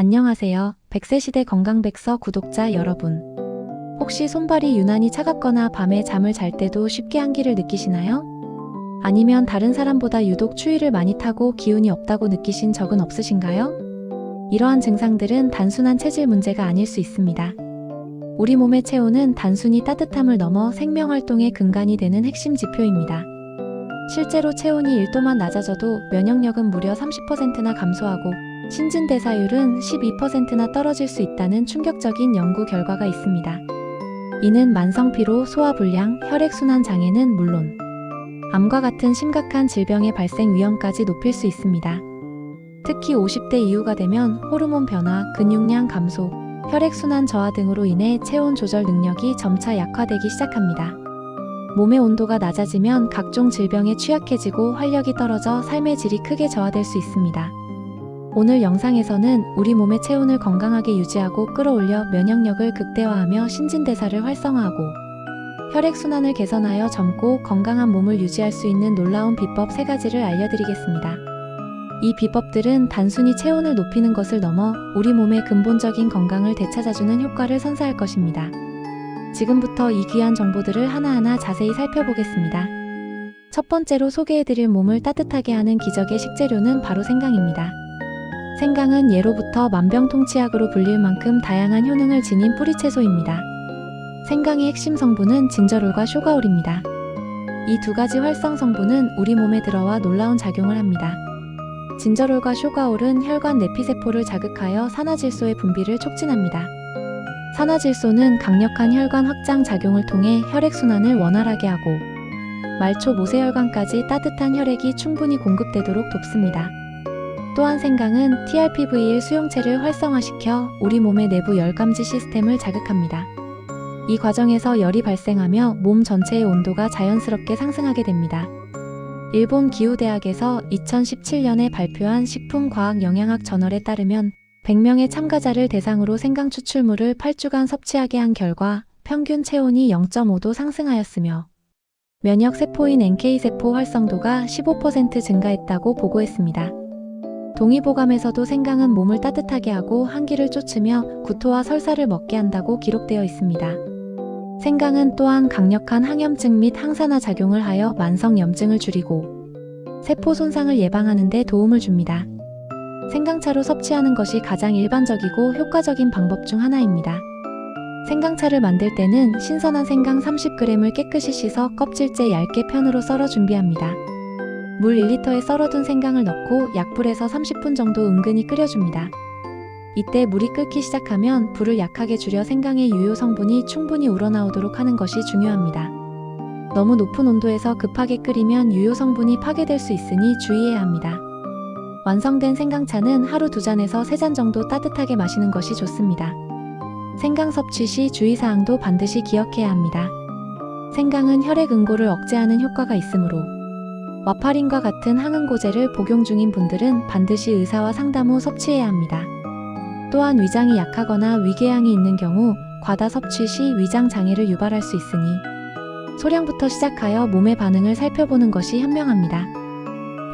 안녕하세요. 100세 시대 건강백서 구독자 여러분. 혹시 손발이 유난히 차갑거나 밤에 잠을 잘 때도 쉽게 한기를 느끼시나요? 아니면 다른 사람보다 유독 추위를 많이 타고 기운이 없다고 느끼신 적은 없으신가요? 이러한 증상들은 단순한 체질 문제가 아닐 수 있습니다. 우리 몸의 체온은 단순히 따뜻함을 넘어 생명활동의 근간이 되는 핵심 지표입니다. 실제로 체온이 1도만 낮아져도 면역력은 무려 30%나 감소하고 신진대사율은 12%나 떨어질 수 있다는 충격적인 연구 결과가 있습니다. 이는 만성피로, 소화불량, 혈액순환 장애는 물론 암과 같은 심각한 질병의 발생 위험까지 높일 수 있습니다. 특히 50대 이후가 되면 호르몬 변화, 근육량 감소, 혈액순환 저하 등으로 인해 체온 조절 능력이 점차 약화되기 시작합니다. 몸의 온도가 낮아지면 각종 질병에 취약해지고 활력이 떨어져 삶의 질이 크게 저하될 수 있습니다. 오늘 영상에서는 우리 몸의 체온을 건강하게 유지하고 끌어올려 면역력을 극대화하며 신진대사를 활성화하고 혈액순환을 개선하여 젊고 건강한 몸을 유지할 수 있는 놀라운 비법 3가지를 알려드리겠습니다. 이 비법들은 단순히 체온을 높이는 것을 넘어 우리 몸의 근본적인 건강을 되찾아주는 효과를 선사할 것입니다. 지금부터 이 귀한 정보들을 하나하나 자세히 살펴보겠습니다. 첫 번째로 소개해드릴 몸을 따뜻하게 하는 기적의 식재료는 바로 생강입니다. 생강은 예로부터 만병통치약으로 불릴 만큼 다양한 효능을 지닌 뿌리채소입니다. 생강의 핵심 성분은 진저롤과 쇼가올입니다. 이 두 가지 활성 성분은 우리 몸에 들어와 놀라운 작용을 합니다. 진저롤과 쇼가올은 혈관 내피세포를 자극하여 산화질소의 분비를 촉진합니다. 산화질소는 강력한 혈관 확장 작용을 통해 혈액순환을 원활하게 하고 말초 모세혈관까지 따뜻한 혈액이 충분히 공급되도록 돕습니다. 또한 생강은 TRPV1 수용체를 활성화시켜 우리 몸의 내부 열 감지 시스템을 자극합니다. 이 과정에서 열이 발생하며 몸 전체의 온도가 자연스럽게 상승하게 됩니다. 일본 기후대학에서 2017년에 발표한 식품과학영양학 저널에 따르면 100명의 참가자를 대상으로 생강 추출물을 8주간 섭취하게 한 결과 평균 체온이 0.5도 상승하였으며 면역 세포인 NK세포 활성도가 15% 증가했다고 보고했습니다. 동의보감에서도 생강은 몸을 따뜻하게 하고 한기를 쫓으며 구토와 설사를 먹게 한다고 기록되어 있습니다. 생강은 또한 강력한 항염증 및 항산화 작용을 하여 만성염증을 줄이고 세포 손상을 예방하는 데 도움을 줍니다. 생강차로 섭취하는 것이 가장 일반적이고 효과적인 방법 중 하나입니다. 생강차를 만들 때는 신선한 생강 30g을 깨끗이 씻어 껍질째 얇게 편으로 썰어 준비합니다. 물 1리터에 썰어둔 생강을 넣고 약불에서 30분 정도 은근히 끓여줍니다. 이때 물이 끓기 시작하면 불을 약하게 줄여 생강의 유효 성분이 충분히 우러나오도록 하는 것이 중요합니다. 너무 높은 온도에서 급하게 끓이면 유효 성분이 파괴될 수 있으니 주의해야 합니다. 완성된 생강차는 하루 두 잔에서 세 잔 정도 따뜻하게 마시는 것이 좋습니다. 생강 섭취 시 주의사항도 반드시 기억해야 합니다. 생강은 혈액 응고를 억제하는 효과가 있으므로 와파린과 같은 항응고제를 복용 중인 분들은 반드시 의사와 상담 후 섭취해야 합니다. 또한 위장이 약하거나 위궤양이 있는 경우 과다 섭취 시 위장 장애를 유발할 수 있으니 소량부터 시작하여 몸의 반응을 살펴보는 것이 현명합니다.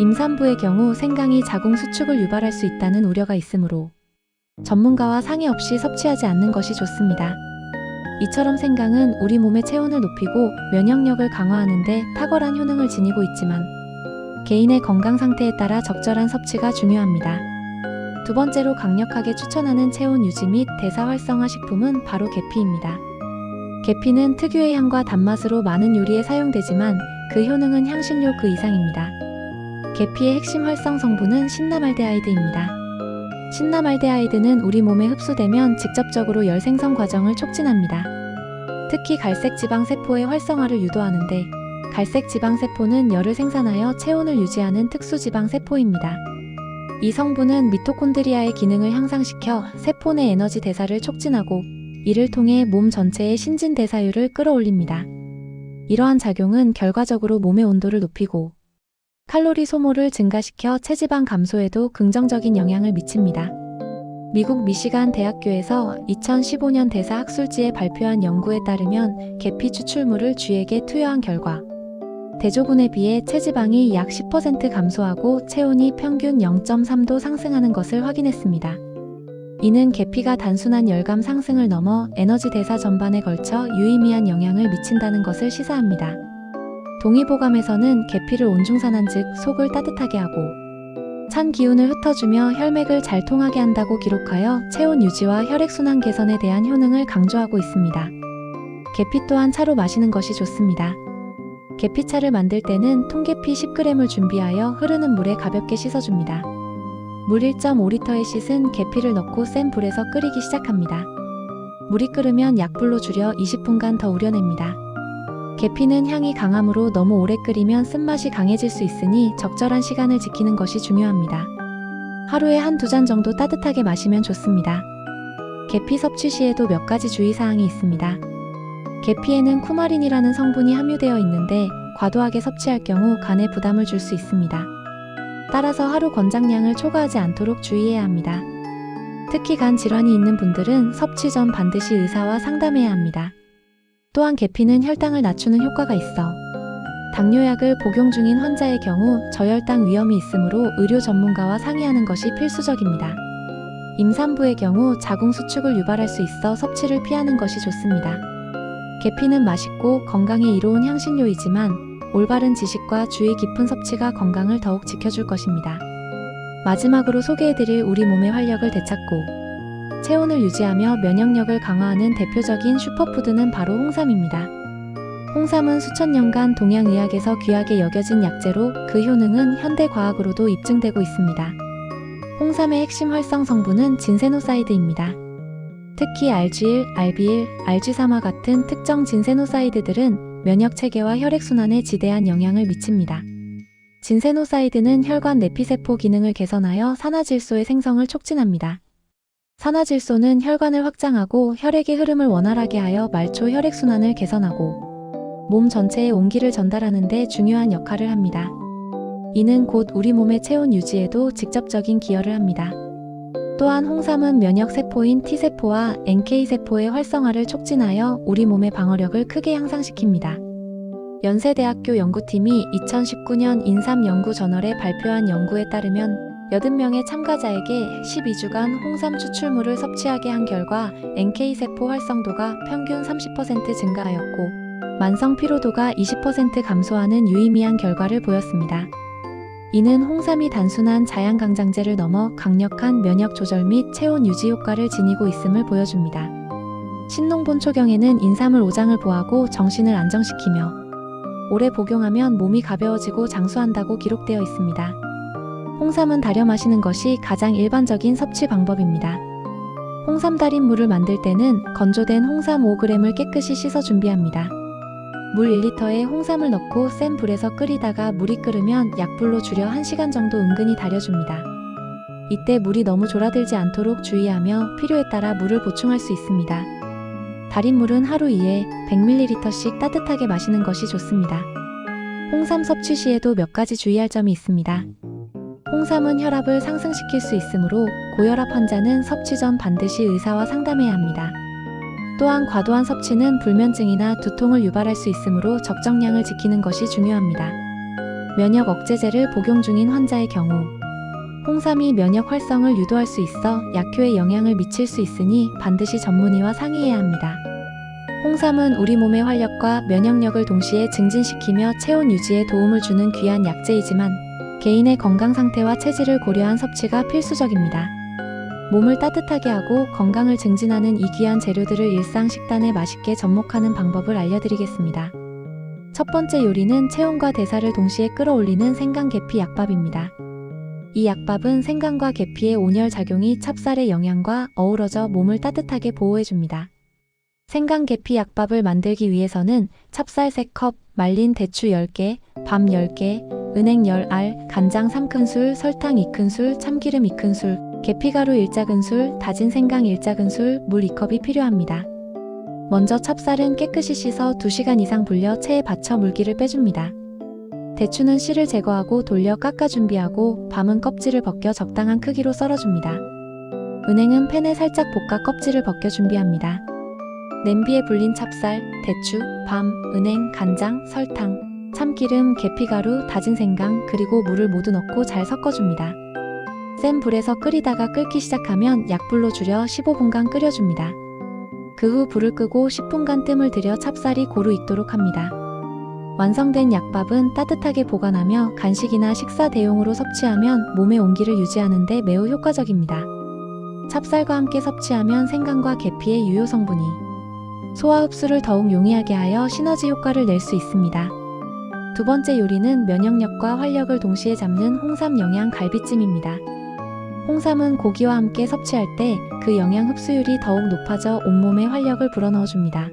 임산부의 경우 생강이 자궁 수축을 유발할 수 있다는 우려가 있으므로 전문가와 상의 없이 섭취하지 않는 것이 좋습니다. 이처럼 생강은 우리 몸의 체온을 높이고 면역력을 강화하는 데 탁월한 효능을 지니고 있지만 개인의 건강 상태에 따라 적절한 섭취가 중요합니다. 두 번째로 강력하게 추천하는 체온 유지 및 대사 활성화 식품은 바로 계피입니다. 계피는 특유의 향과 단맛으로 많은 요리에 사용되지만 그 효능은 향신료 그 이상입니다. 계피의 핵심 활성 성분은 신나말데하이드입니다. 신나말데하이드는 우리 몸에 흡수되면 직접적으로 열 생성 과정을 촉진합니다. 특히 갈색 지방 세포의 활성화를 유도하는데 갈색 지방 세포는 열을 생산하여 체온을 유지하는 특수 지방 세포입니다. 이 성분은 미토콘드리아의 기능을 향상시켜 세포 내 에너지 대사를 촉진하고 이를 통해 몸 전체의 신진 대사율을 끌어올립니다. 이러한 작용은 결과적으로 몸의 온도를 높이고 칼로리 소모를 증가시켜 체지방 감소에도 긍정적인 영향을 미칩니다. 미국 미시간 대학교에서 2015년 대사 학술지에 발표한 연구에 따르면 계피 추출물을 쥐에게 투여한 결과 대조군에 비해 체지방이 약 10% 감소하고 체온이 평균 0.3도 상승하는 것을 확인했습니다. 이는 계피가 단순한 열감 상승을 넘어 에너지 대사 전반에 걸쳐 유의미한 영향을 미친다는 것을 시사합니다. 동의보감에서는 계피를 온중산한 즉 속을 따뜻하게 하고 찬 기운을 흩어주며 혈맥을 잘 통하게 한다고 기록하여 체온 유지와 혈액순환 개선에 대한 효능을 강조하고 있습니다. 계피 또한 차로 마시는 것이 좋습니다. 계피차를 만들 때는 통계피 10g을 준비하여 흐르는 물에 가볍게 씻어줍니다. 물 1.5리터에 씻은 계피를 넣고 센 불에서 끓이기 시작합니다. 물이 끓으면 약불로 줄여 20분간 더 우려냅니다. 계피는 향이 강하므로 너무 오래 끓이면 쓴맛이 강해질 수 있으니 적절한 시간을 지키는 것이 중요합니다. 하루에 한 두 잔 정도 따뜻하게 마시면 좋습니다. 계피 섭취 시에도 몇 가지 주의사항이 있습니다. 계피에는 쿠마린이라는 성분이 함유되어 있는데 과도하게 섭취할 경우 간에 부담을 줄 수 있습니다. 따라서 하루 권장량을 초과하지 않도록 주의해야 합니다. 특히 간 질환이 있는 분들은 섭취 전 반드시 의사와 상담해야 합니다. 또한 계피는 혈당을 낮추는 효과가 있어 당뇨약을 복용 중인 환자의 경우 저혈당 위험이 있으므로 의료 전문가와 상의하는 것이 필수적입니다. 임산부의 경우 자궁 수축을 유발할 수 있어 섭취를 피하는 것이 좋습니다. 계피는 맛있고 건강에 이로운 향신료이지만 올바른 지식과 주의 깊은 섭취가 건강을 더욱 지켜줄 것입니다. 마지막으로 소개해드릴 우리 몸의 활력을 되찾고 체온을 유지하며 면역력을 강화하는 대표적인 슈퍼푸드는 바로 홍삼입니다. 홍삼은 수천 년간 동양의학에서 귀하게 여겨진 약재로 그 효능은 현대과학으로도 입증되고 있습니다. 홍삼의 핵심 활성 성분은 진세노사이드입니다. 특히 알쥐일, 알비일, 알쥐사마 같은 특정 진세노사이드들은 면역 체계와 혈액순환에 지대한 영향을 미칩니다. 진세노사이드는 혈관 내피세포 기능을 개선하여 산화질소의 생성을 촉진합니다. 산화질소는 혈관을 확장하고 혈액의 흐름을 원활하게 하여 말초 혈액순환을 개선하고 몸 전체에 온기를 전달하는 데 중요한 역할을 합니다. 이는 곧 우리 몸의 체온 유지에도 직접적인 기여를 합니다. 또한 홍삼은 면역세포인 T세포와 NK세포의 활성화를 촉진하여 우리 몸의 방어력을 크게 향상시킵니다. 연세대학교 연구팀이 2019년 인삼 연구 저널에 발표한 연구에 따르면 80명의 참가자에게 12주간 홍삼 추출물을 섭취하게 한 결과 NK세포 활성도가 평균 30% 증가하였고 만성 피로도가 20% 감소하는 유의미한 결과를 보였습니다. 이는 홍삼이 단순한 자양강장제를 넘어 강력한 면역 조절 및 체온 유지 효과를 지니고 있음을 보여줍니다. 신농본 초경에는 인삼을 오장을 보하고 정신을 안정시키며 오래 복용하면 몸이 가벼워지고 장수한다고 기록되어 있습니다. 홍삼은 달여 마시는 것이 가장 일반적인 섭취 방법입니다. 홍삼 달인 물을 만들 때는 건조된 홍삼 5g을 깨끗이 씻어 준비합니다. 물 1리터에 홍삼을 넣고 센 불에서 끓이다가 물이 끓으면 약불로 줄여 1시간 정도 은근히 달여줍니다. 이때 물이 너무 졸아들지 않도록 주의하며 필요에 따라 물을 보충할 수 있습니다. 달인 물은 하루 2회 100ml씩 따뜻하게 마시는 것이 좋습니다. 홍삼 섭취 시에도 몇 가지 주의할 점이 있습니다. 홍삼은 혈압을 상승시킬 수 있으므로 고혈압 환자는 섭취 전 반드시 의사와 상담해야 합니다. 또한 과도한 섭취는 불면증이나 두통을 유발할 수 있으므로 적정량을 지키는 것이 중요합니다. 면역 억제제를 복용 중인 환자의 경우 홍삼이 면역 활성을 유도할 수 있어 약효에 영향을 미칠 수 있으니 반드시 전문의와 상의해야 합니다. 홍삼은 우리 몸의 활력과 면역력을 동시에 증진시키며 체온 유지에 도움을 주는 귀한 약재이지만 개인의 건강 상태와 체질을 고려한 섭취가 필수적입니다. 몸을 따뜻하게 하고 건강을 증진하는 이 귀한 재료들을 일상 식단에 맛있게 접목하는 방법을 알려드리겠습니다. 첫 번째 요리는 체온과 대사를 동시에 끌어올리는 생강 계피 약밥입니다. 이 약밥은 생강과 계피의 온열 작용이 찹쌀의 영양과 어우러져 몸을 따뜻하게 보호해줍니다. 생강 계피 약밥을 만들기 위해서는 찹쌀 3컵, 말린 대추 10개, 밤 10개, 은행 10알, 간장 3큰술, 설탕 2큰술, 참기름 2큰술, 계피가루 1작은술, 다진 생강 1작은술, 물 2컵이 필요합니다. 먼저 찹쌀은 깨끗이 씻어 2시간 이상 불려 체에 받쳐 물기를 빼줍니다. 대추는 씨를 제거하고 돌려 깎아 준비하고 밤은 껍질을 벗겨 적당한 크기로 썰어줍니다. 은행은 팬에 살짝 볶아 껍질을 벗겨 준비합니다. 냄비에 불린 찹쌀, 대추, 밤, 은행, 간장, 설탕, 참기름, 계피가루, 다진 생강, 그리고 물을 모두 넣고 잘 섞어줍니다. 센 불에서 끓이다가 끓기 시작하면 약불로 줄여 15분간 끓여줍니다. 그 후 불을 끄고 10분간 뜸을 들여 찹쌀이 고루 익도록 합니다. 완성된 약밥은 따뜻하게 보관하며 간식이나 식사 대용으로 섭취하면 몸의 온기를 유지하는 데 매우 효과적입니다. 찹쌀과 함께 섭취하면 생강과 계피의 유효 성분이 소화 흡수를 더욱 용이하게 하여 시너지 효과를 낼 수 있습니다. 두 번째 요리는 면역력과 활력을 동시에 잡는 홍삼 영양 갈비찜입니다. 홍삼은 고기와 함께 섭취할 때 그 영양 흡수율이 더욱 높아져 온몸에 활력을 불어넣어줍니다.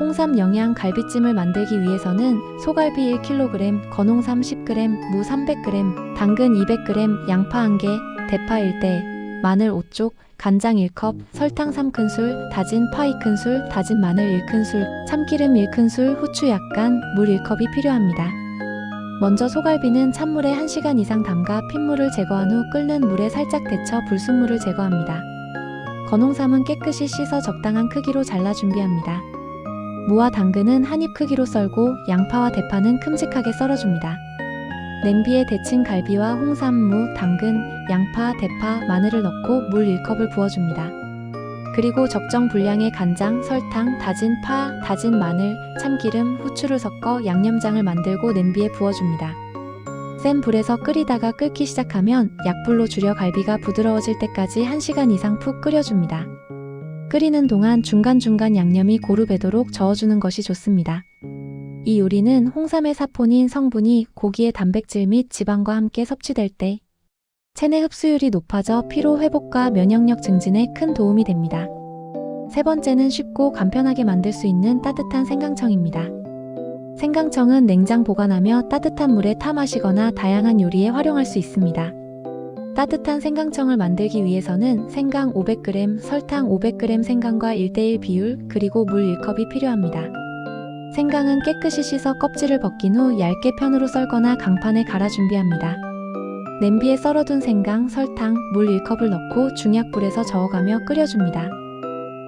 홍삼 영양 갈비찜을 만들기 위해서는 소갈비 1kg, 건홍삼 10g, 무 300g, 당근 200g, 양파 1개, 대파 1대, 마늘 5쪽, 간장 1컵, 설탕 3큰술, 다진 파 2큰술, 다진 마늘 1큰술, 참기름 1큰술, 후추 약간, 물 1컵이 필요합니다. 먼저 소갈비는 찬물에 1시간 이상 담가 핏물을 제거한 후 끓는 물에 살짝 데쳐 불순물을 제거합니다. 건홍삼은 깨끗이 씻어 적당한 크기로 잘라 준비합니다. 무와 당근은 한입 크기로 썰고 양파와 대파는 큼직하게 썰어줍니다. 냄비에 데친 갈비와 홍삼, 무, 당근, 양파, 대파, 마늘을 넣고 물 1컵을 부어줍니다. 그리고 적정 분량의 간장, 설탕, 다진 파, 다진 마늘, 참기름, 후추를 섞어 양념장을 만들고 냄비에 부어줍니다. 센 불에서 끓이다가 끓기 시작하면 약불로 줄여 갈비가 부드러워질 때까지 1시간 이상 푹 끓여줍니다. 끓이는 동안 중간중간 양념이 고루 배도록 저어주는 것이 좋습니다. 이 요리는 홍삼의 사포닌 성분이 고기의 단백질 및 지방과 함께 섭취될 때 체내 흡수율이 높아져 피로 회복과 면역력 증진에 큰 도움이 됩니다. 세 번째는 쉽고 간편하게 만들 수 있는 따뜻한 생강청입니다. 생강청은 냉장 보관하며 따뜻한 물에 타 마시거나 다양한 요리에 활용할 수 있습니다. 따뜻한 생강청을 만들기 위해서는 생강 500g, 설탕 500g 생강과 1대1 비율, 그리고 물 1컵이 필요합니다. 생강은 깨끗이 씻어 껍질을 벗긴 후 얇게 편으로 썰거나 강판에 갈아 준비합니다. 냄비에 썰어둔 생강, 설탕, 물 1컵을 넣고 중약불에서 저어가며 끓여줍니다.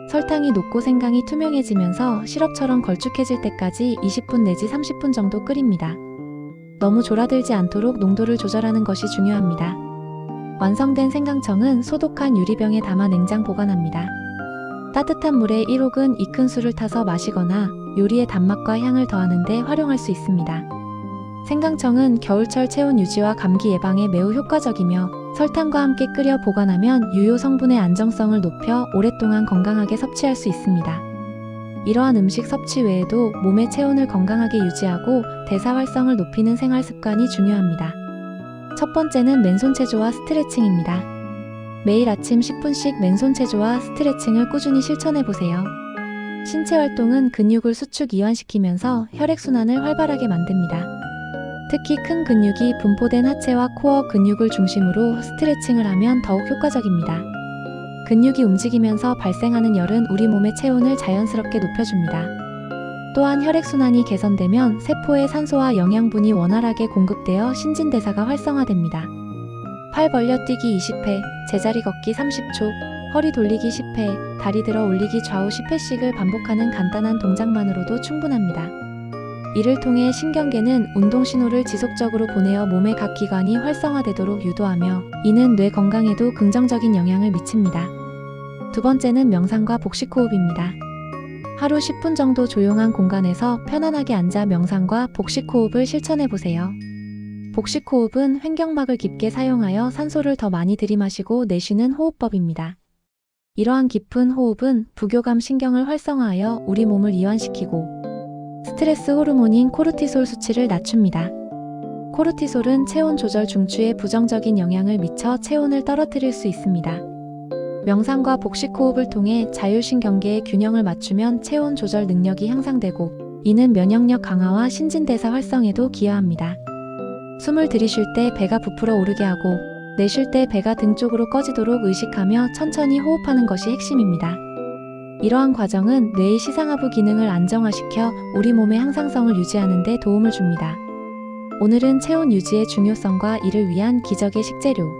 설탕이 녹고 생강이 투명해지면서 시럽처럼 걸쭉해질 때까지 20분 내지 30분 정도 끓입니다. 너무 졸아들지 않도록 농도를 조절하는 것이 중요합니다. 완성된 생강청은 소독한 유리병에 담아 냉장 보관합니다. 따뜻한 물에 1옥은 2큰술을 타서 마시거나 요리의 단맛과 향을 더하는 데 활용할 수 있습니다. 생강청은 겨울철 체온 유지와 감기 예방에 매우 효과적이며 설탕과 함께 끓여 보관하면 유효 성분의 안정성을 높여 오랫동안 건강하게 섭취할 수 있습니다. 이러한 음식 섭취 외에도 몸의 체온을 건강하게 유지하고 대사 활성을 높이는 생활 습관이 중요합니다. 첫 번째는 맨손 체조와 스트레칭입니다. 매일 아침 10분씩 맨손 체조와 스트레칭을 꾸준히 실천해 보세요. 신체 활동은 근육을 수축 이완시키면서 혈액순환을 활발하게 만듭니다. 특히 큰 근육이 분포된 하체와 코어 근육을 중심으로 스트레칭을 하면 더욱 효과적입니다. 근육이 움직이면서 발생하는 열은 우리 몸의 체온을 자연스럽게 높여줍니다. 또한 혈액순환이 개선되면 세포에 산소와 영양분이 원활하게 공급되어 신진대사가 활성화됩니다. 팔 벌려 뛰기 20회, 제자리 걷기 30초, 허리 돌리기 10회, 다리 들어 올리기 좌우 10회씩을 반복하는 간단한 동작만으로도 충분합니다. 이를 통해 신경계는 운동 신호를 지속적으로 보내어 몸의 각 기관이 활성화되도록 유도하며 이는 뇌 건강에도 긍정적인 영향을 미칩니다. 두 번째는 명상과 복식호흡입니다. 하루 10분 정도 조용한 공간에서 편안하게 앉아 명상과 복식호흡을 실천해 보세요. 복식호흡은 횡격막을 깊게 사용하여 산소를 더 많이 들이마시고 내쉬는 호흡법입니다. 이러한 깊은 호흡은 부교감 신경을 활성화하여 우리 몸을 이완시키고 스트레스 호르몬인 코르티솔 수치를 낮춥니다. 코르티솔은 체온 조절 중추에 부정적인 영향을 미쳐 체온을 떨어뜨릴 수 있습니다. 명상과 복식 호흡을 통해 자율신경계의 균형을 맞추면 체온 조절 능력이 향상되고 이는 면역력 강화와 신진대사 활성에도 기여합니다. 숨을 들이쉴 때 배가 부풀어 오르게 하고 내쉴 때 배가 등 쪽으로 꺼지도록 의식하며 천천히 호흡하는 것이 핵심입니다. 이러한 과정은 뇌의 시상하부 기능을 안정화시켜 우리 몸의 항상성을 유지하는 데 도움을 줍니다. 오늘은 체온 유지의 중요성과 이를 위한 기적의 식재료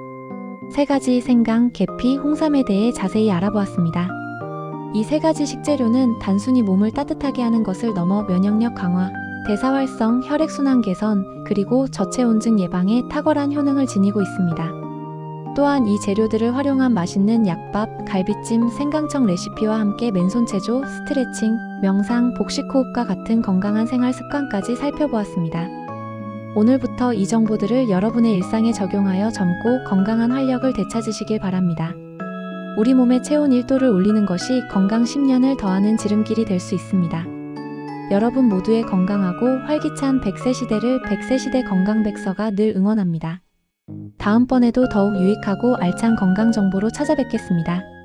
세 가지 생강, 계피, 홍삼에 대해 자세히 알아보았습니다. 이 세 가지 식재료는 단순히 몸을 따뜻하게 하는 것을 넘어 면역력 강화, 대사 활성, 혈액순환 개선, 그리고 저체온증 예방에 탁월한 효능을 지니고 있습니다. 또한 이 재료들을 활용한 맛있는 약밥, 갈비찜, 생강청 레시피와 함께 맨손 체조, 스트레칭, 명상, 복식 호흡과 같은 건강한 생활 습관까지 살펴보았습니다. 오늘부터 이 정보들을 여러분의 일상에 적용하여 젊고 건강한 활력을 되찾으시길 바랍니다. 우리 몸의 체온 1도를 올리는 것이 건강 10년을 더하는 지름길이 될 수 있습니다. 여러분 모두의 건강하고 활기찬 100세 시대를 100세 시대 건강백서가 늘 응원합니다. 다음번에도 더욱 유익하고 알찬 건강 정보로 찾아뵙겠습니다.